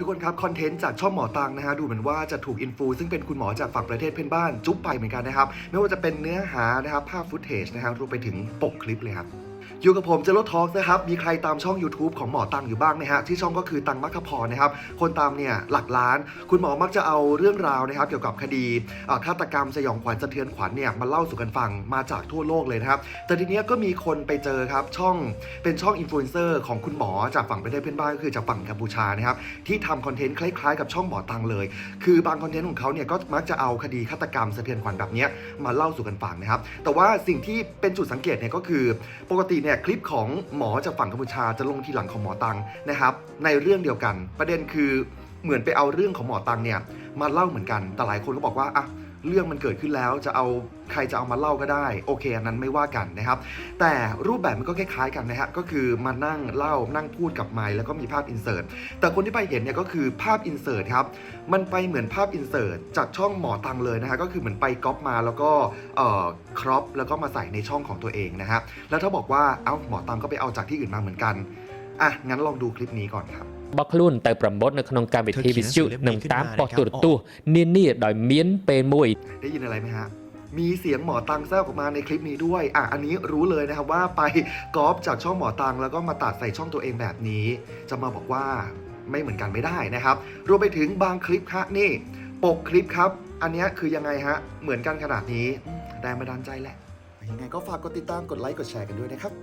ทุกคนครับคอนเทนต์จากช่องหมอตังนะฮะดูเหมือนว่าจะถูกอินฟูซึ่งเป็นคุณหมอจากฝั่งประเทศเพื่อนบ้าน จุ๊บไปเหมือนกันนะครับ ไม่ว่าจะเป็นเนื้อหานะครับภาพฟุตเทจนะครับรวมไปถึงปกคลิปเลยครับ อยู่กับผมเจโรทอล์กนะครับ มีใครตามช่อง YouTube ของหมอตังอยู่บ้างไหมฮะ ที่ช่องก็คือตังมัคคพรนะครับ คนตามเนี่ยหลักล้าน คุณหมอมักจะเอาเรื่องราวนะครับ เกี่ยวกับคดีฆาตกรรมสยองขวัญสะเทือนขวัญเนี่ยมาเล่าสู่กันฟังมาจากทั่วโลกเลยนะครับ แต่ทีเนี้ยก็มีคนไปเจอครับช่องเป็นช่องอินฟลูเอนเซอร์ของคุณหมอจากฝั่งประเทศเพื่อนบ้านก็คือจากฝั่งกัมพูชานะครับที่ทำคอนเทนต์คล้ายๆกับช่องหมอตังเลย คือบางคอนเทนต์ของเขาเนี่ยก็มักจะเอาคดีฆาตกรรมสะเทือนขวัญแบบเนี้ยมาเล่าสู่กันฟังนะครับแต่ว่าสิ่งที่เป็นจุดสังเกตเนี่ยก็คือปกติเนี่ยคลิปของหมอจากฝั่งกัมพูชาจะลงทีหลังของหมอตังนะครับ ในเรื่องเดียวกัน ประเด็นคือเหมือนไปเอาเรื่องของหมอตังเนี่ยมาเล่าเหมือนกันแต่หลายคนก็บอกว่าอะ เรื่องมันเกิดขึ้นแล้วจะเอาใครจะเอามาเล่าก็ได้ โอเคอันนั้นไม่ว่ากันนะครับ แต่รูปแบบมันก็คล้ายๆกันนะฮะก็คือมานั่งเล่านั่งพูดกับไมค์แล้วก็มีภาพอินเสิร์ตแต่คนที่ไปเห็นเนี่ยก็คือภาพอินเสิร์ตครับมันไปเหมือนภาพอินเสิร์ตจากช่องหมอตังเลยนะฮะก็คือเหมือนไปก๊อปมาแล้วก็เอ่อครอปแล้วก็มาใส่ในช่องของตัวเองนะฮะแล้วถ้าบอกว่าเอ้าหมอตังก็ไปเอาจากที่อื่นมาเหมือนกันอะงั้นลองดูคลิปนี้ก่อนครับ បស់ខ្លួនទៅប្រមូលនៅក្នុងកម្មវិធី ធ្វើ វិ ជា ទ្យុ រឿង និង នេះ តាម ขึ้นมา ប៉ុស្តិ៍ទូរ นะครับ ទស្សន៍នានាដោយមានពេលមួយ ได้ยินอะไรไหมฮะ มีเสียงหมอตังแทรกออกมาในคลิปนี้ด้วย อ่ะ อันนี้รู้เลยนะครับว่าไปก๊อปจากช่องหมอตังแล้วก็มาตัดใส่ช่องตัวเองแบบนี้ จะมาบอกว่าไม่เหมือนกันไม่ได้นะครับ รวมไปถึงบางคลิปฮะนี่ ปกคลิปครับ อันเนี้ยคือยังไงฮะ เหมือนกันขนาดนี้อืมแรงบันดาลใจแหละ ยังไงก็ฝากกดติดตาม กดไลค์ กดแชร์กันด้วยนะครับ